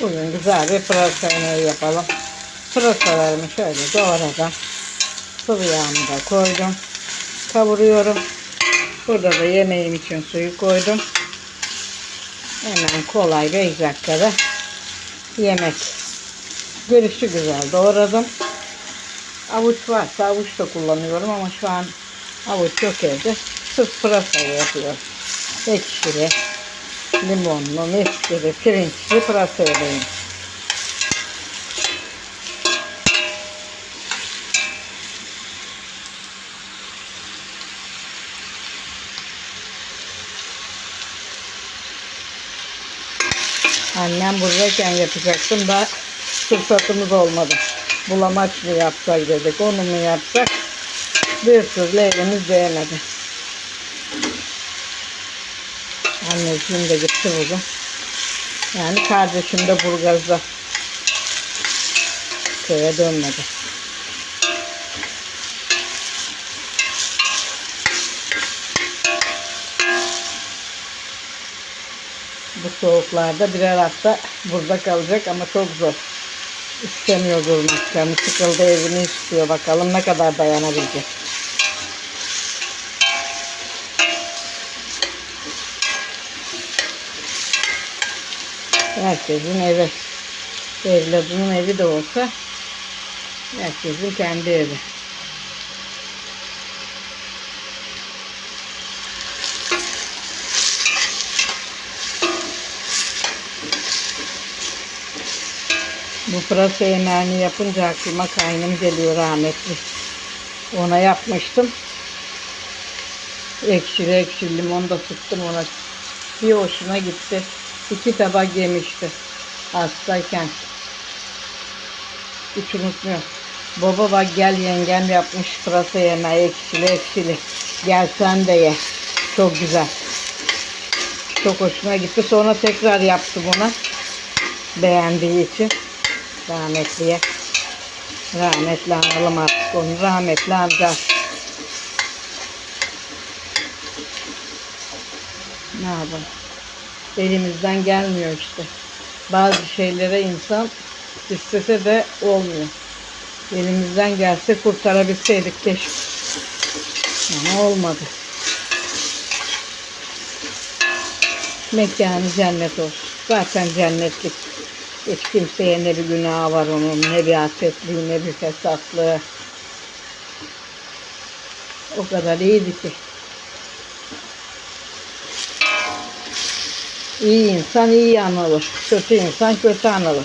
Bugün güzel bir pırasa yapalım. Pırasalarımı şöyle doğradım. Sıvı yağımı da koydum. Kavuruyorum. Burada da yemeğim için suyu koydum. Hemen kolay 5 dakikada yemek. Görüşü güzel doğradım. Avuç varsa avuç da kullanıyorum ama şu an avuç yok evde. Sırf pırasa yapıyorum. Ekşili, limonlu, mis gibi pirinçli pırasa yemeği. Annem buradayken yapacaktım da fırsatımız olmadı. Bulamaç mı yapsak dedik, onu mu yapsak? Bir türlü elimiz değmedi. Anneciğim de gitti bugün. Yani kardeşim de Burgaz'da. Köye dönmedi. Bu soğuklarda birer hafta burada kalacak ama çok zor. İstemiyor durmak. Canı sıkıldı evini istiyor. Bakalım ne kadar dayanabilecek. Herkesin evi. Evladının evi de olsa herkesin kendi evi. Bu pırasa yemeğini yapınca aklıma kaynım geliyor rahmetli. Ona yapmıştım. Ekşili ekşili limon da sıktım ona. Bir hoşuna gitti. İki tabak yemişti. Hastayken. Hiç unutmuyorum. Baba bak gel yengem yapmış pırasa yemeği ekşili ekşili. Gel sen de ye. Çok güzel. Çok hoşuna gitti. Sonra tekrar yaptım ona. Beğendiği için rahmetliye. Rahmetli analım artık onu. Rahmetli amca. Ne yapalım? Elimizden gelmiyor işte. Bazı şeylere insan istese de olmuyor. Elimizden gelse kurtarabilseydik keşke. Ama olmadı. Mekanı cennet olsun. Zaten cennetlik. Hiç kimseye ne bir günahı var onun, ne bir hasetliği, ne bir fesatlığı. O kadar iyiydi ki. İyi insan iyi anılır. Kötü insan kötü anılır.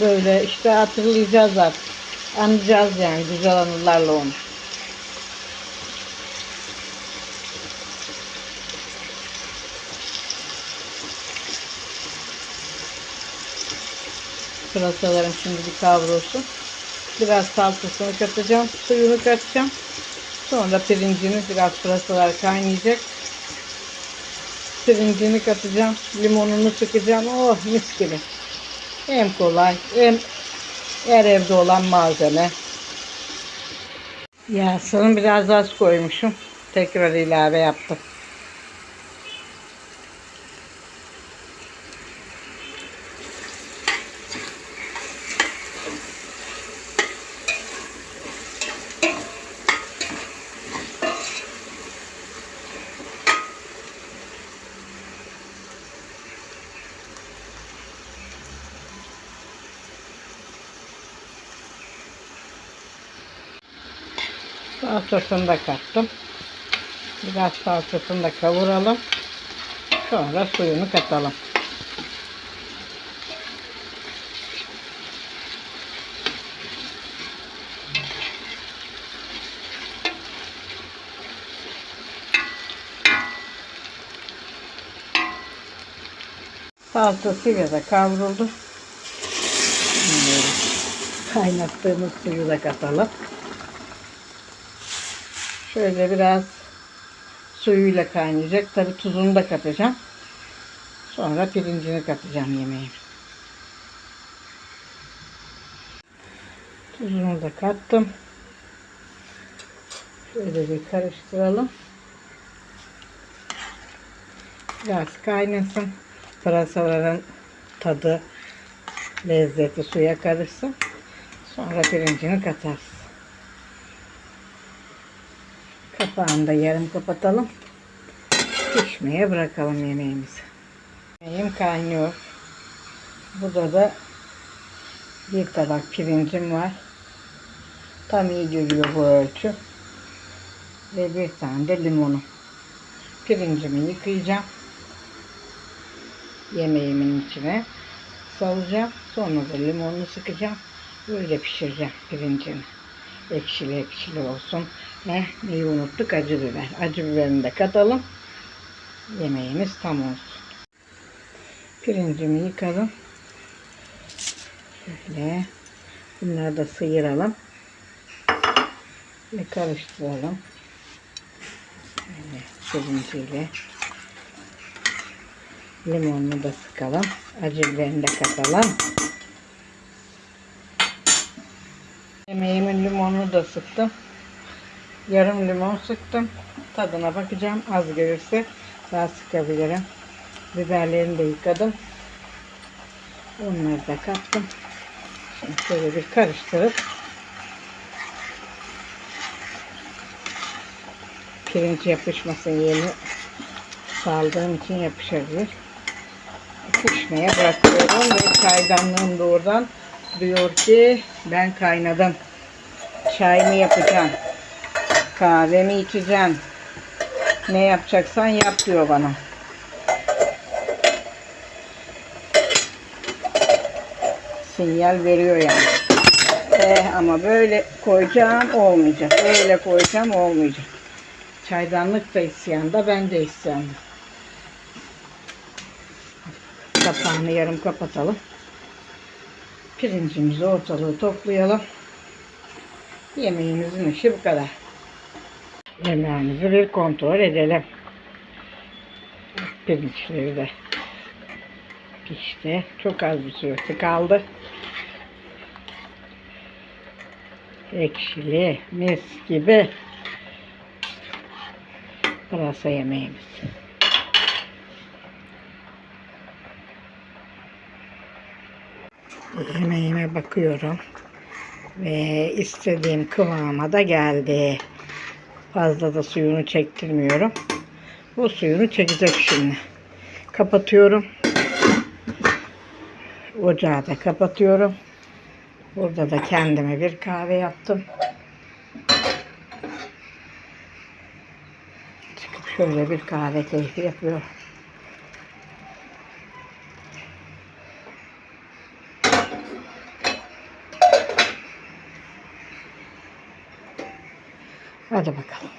Böyle işte hatırlayacağız artık. Anacağız yani güzel anılarla onu. Pırasalarım şimdi bir kavrulsun. Biraz salçasını katacağım. Suyunu katacağım. Sonra pirincini biraz pırasalar kaynayacak. Pirincini katacağım. Limonunu sıkacağım. Oh mis gibi. Hem kolay hem her evde olan malzeme. Yağsını biraz az koymuşum. Tekrar ilave yaptım. Salçasını da kattım. Biraz salçasını da kavuralım. Sonra suyunu katalım. Salçasıyla da kavruldu. Kaynattığımız suyu da katalım. Şöyle biraz suyuyla kaynayacak. Tabi tuzunu da katacağım. Sonra pirincini katacağım yemeğe. Tuzunu da kattım. Şöyle bir karıştıralım. Biraz kaynasın. Pırasaların tadı, lezzeti suya karışsın. Sonra pirincini katarız. Kapağını da yarım kapatalım. Pişmeye bırakalım yemeğimizi. Yemeğim kaynıyor. Burada da bir tabak pirincim var. Tam iyi geliyor bu ölçü. Ve bir tane de limonum. Pirincimi yıkayacağım. Yemeğimin içine salacağım. Sonra da limonunu sıkacağım. Böyle pişireceğim pirincini. Ekşili ekşili olsun. Ne? Neyi unuttuk? Acı biber. Acı biberini de katalım. Yemeğimiz tam olsun. Pirincimi yıkadım. Şöyle. Bunları da sıyıralım. Ve karıştıralım. Böyle pirinciyle. Limonunu da sıkalım. Acı biberini de katalım. Limonunu da sıktım. Yarım limon sıktım. Tadına bakacağım. Az gelirse daha sıkabilirim. Biberlerini de yıkadım. Onları da kattım. Şimdi şöyle bir karıştırıp pirinç yapışmasın yeni saldığım için yapışabilir. Pişmeye bırakıyorum ve çaydanlığım da oradan diyor ki ben kaynadım. Çay mı yapacaksın? Kahve mi içeceksin? Ne yapacaksan yap diyor bana. Sinyal veriyor yani. Eh, ama böyle koyacağım olmayacak. Böyle koyacağım olmayacak. Çaydanlık da isyanda ben de isyanda. Kapağını yarım kapatalım. Pirincimizi ortalığı toplayalım. Yemeğimizin işi bu kadar. Yemeğimizi bir kontrol edelim. Pirinçleri de pişti. Çok az bir süresi kaldı. Ekşili, mis gibi pırasa yemeğimiz. Yemeğime bakıyorum. Ve istediğim kıvama da geldi. Fazla da suyunu çektirmiyorum. Bu suyunu çekecek şimdi. Kapatıyorum. Ocağı da kapatıyorum. Burada da kendime bir kahve yaptım. Çıkıp şöyle bir kahve keyfi yapıyorum. Hadi bakalım.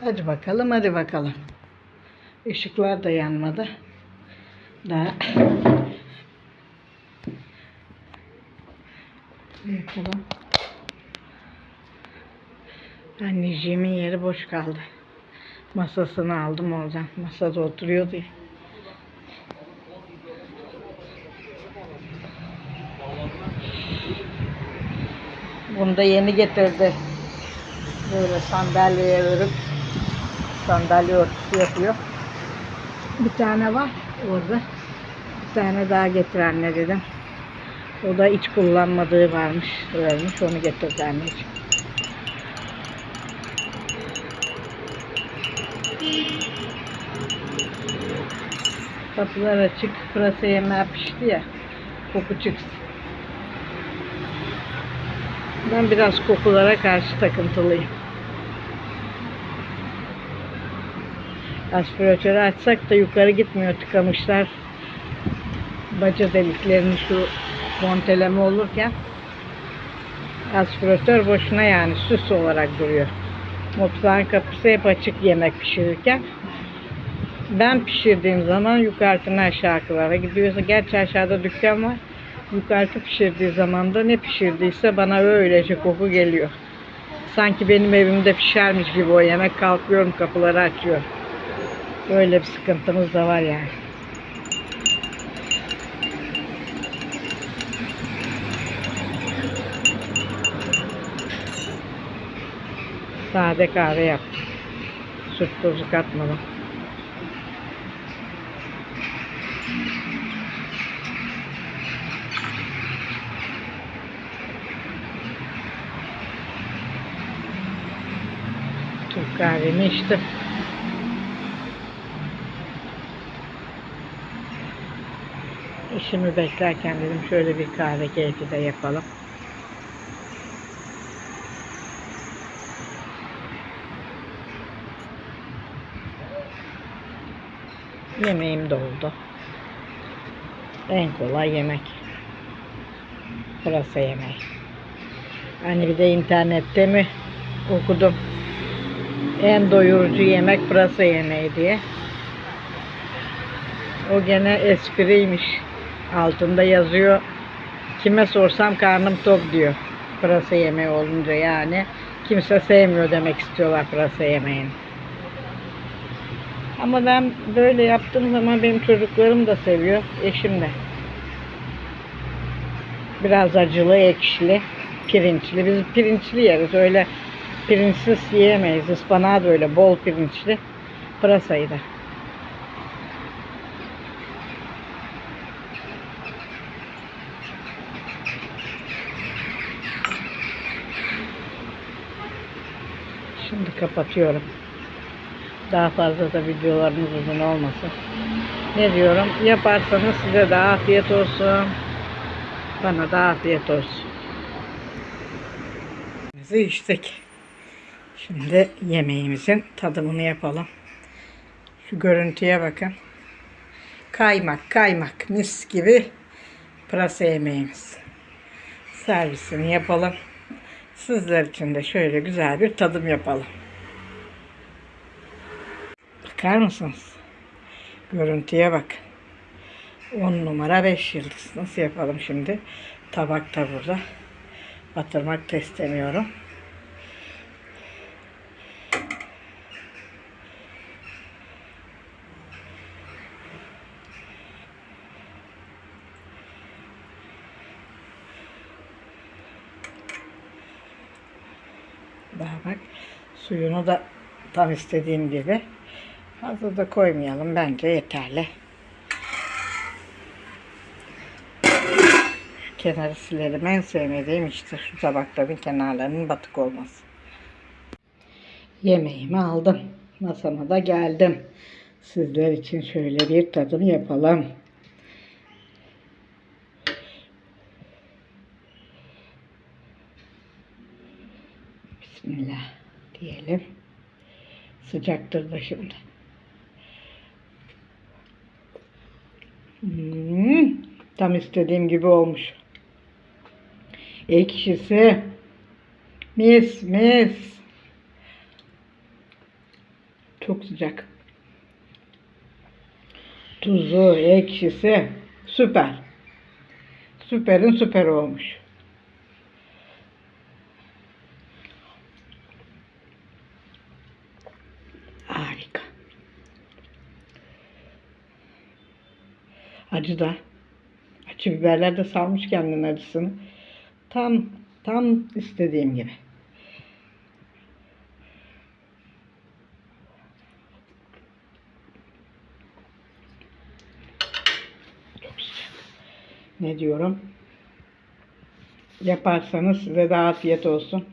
Hadi bakalım, hadi bakalım. Işıklar da yanmadı. Daha yapalım? Anneciğimin yeri boş kaldı. Masasını aldım oradan. Masada oturuyordu ya. Bunu da yeni getirdi. Böyle sandalyeye örüp sandalye örtüsü yapıyor. Bir tane var orada. Bir tane daha getir anne dedim. O da hiç kullanmadığı varmış. Vermiş onu getirdi anneciğim. Kapılar açık. Pırasa yemeği pişti ya. Koku çıksın. Ben biraz kokulara karşı takıntılıyım. Aspiratörü açsak da yukarı gitmiyor tıkamışlar. Baca deliklerini şu monteleme olurken aspiratör boşuna yani süs olarak duruyor. Mutfağın kapısı hep açık yemek pişirirken. Ben pişirdiğim zaman yukarıdan aşağılara gidiyorsa gerçi aşağıda dükkan var. Yukarıda pişirdiği zaman da ne pişirdiyse bana öylece koku geliyor. Sanki benim evimde pişermiş gibi o yemek kalkıyorum kapıları açıyor. Böyle bir sıkıntımız da var yani. Sade kahve yaptım. Süt tozu katmadım. Kahvemi içtim. İşimi beklerken dedim şöyle bir kahve keyfi de yapalım. Yemeğim de oldu. En kolay yemek. Pırasa yemeği. Hani bir de internette mi okudum. En doyurucu yemek pırasa yemeği diye. O gene espriymiş. Altında yazıyor. Kime sorsam karnım tok diyor. Pırasa yemeği olunca yani. Kimse sevmiyor demek istiyorlar pırasa yemeğini. Ama ben böyle yaptığım zaman benim çocuklarım da seviyor. Eşim de. Biraz acılı, ekşili, pirinçli. Biz pirinçli yeriz. Öyle pirinçsiz yiyemeyiz. Ispanağı da öyle bol pirinçli. Pırasayı da. Şimdi kapatıyorum. Daha fazla da videolarımız uzun olmasın. Ne diyorum? Yaparsanız size de afiyet olsun. Bana da afiyet olsun. Bizi içtik. Şimdi yemeğimizin tadımını yapalım. Şu görüntüye bakın. Kaymak kaymak mis gibi pırasa yemeğimiz. Servisini yapalım. Sizler için de şöyle güzel bir tadım yapalım. Bakar mısınız? Görüntüye bak. 10 numara 5 yıldız. Nasıl yapalım şimdi? Tabak da burada. Batırmak da istemiyorum. Daha bak suyunu da tam istediğim gibi. Fazla da koymayalım. Bence yeterli. Şu kenarı silelim. En sevmediğim işte şu tabakların kenarlarının batık olması. Yemeğimi aldım. Masama da geldim. Sizler için şöyle bir tadım yapalım. Diyelim. Sıcaktır da şimdi. Hmm, tam istediğim gibi olmuş. Ekşisi. Mis mis. Çok sıcak. Tuzu, ekşisi. Süper. Süperin süper olmuş. Acı da. Acı biberler de salmış kendinin acısını. Tam tam istediğim gibi. Ne diyorum? Yaparsanız size de afiyet olsun.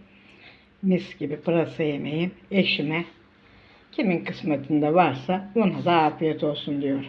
Mis gibi pırasa yemeği eşime Kimin kısmetinde varsa ona da afiyet olsun diyorum.